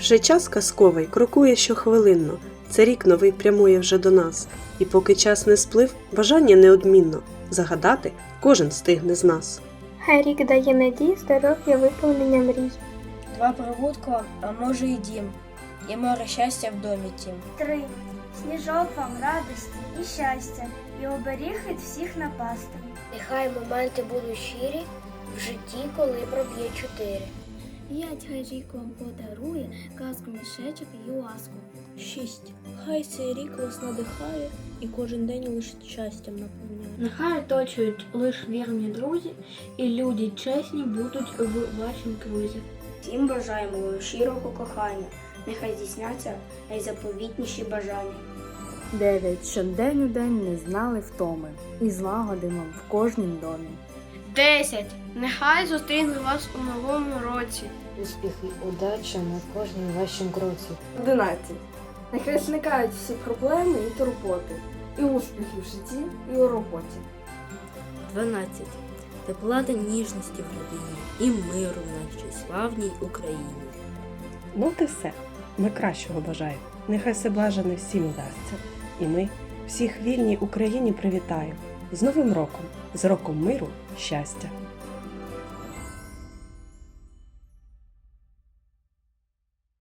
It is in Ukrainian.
Вже час казковий крокує щохвилинно. Це рік новий прямує вже до нас. І поки час не сплив, бажання неодмінно загадати кожен стигне з нас. Хай рік дає надії, здоров'я, виповнення мрій. Два прибутка, а може і дім, і море щастя в домі тім. Три. Сніжок вам радості і щастя, і оберіг від всіх напастей. Нехай моменти будуть щирі в житті, коли проб'є чотири. П'ять хай рік вам подарує казку мішечок і ласку. Шість. Хай цей рік вас надихає і кожен день лише щастям наповняє. Нехай оточують лише вірні друзі, і люди чесні будуть в вашім крузі. Всім бажаємо щирого кохання, нехай здійсняться найзаповітніші бажання. Дев'ять, щоб день у день не знали втоми, і злагоди вам в кожнім домі. Десять. Нехай зустріне вас у новому році. Успіхи, удача на кожній вашім кроці. 11. Нехай зникають всі проблеми і турботи, і успіхи в житті, і у роботі. 12. Тепла та ніжності в родині і миру в нашій славній Україні. Ну ти все, ми кращого бажаємо. Нехай все бажане всім вдасться. І ми всіх вільній Україні привітаємо з Новим роком, з роком миру, щастя.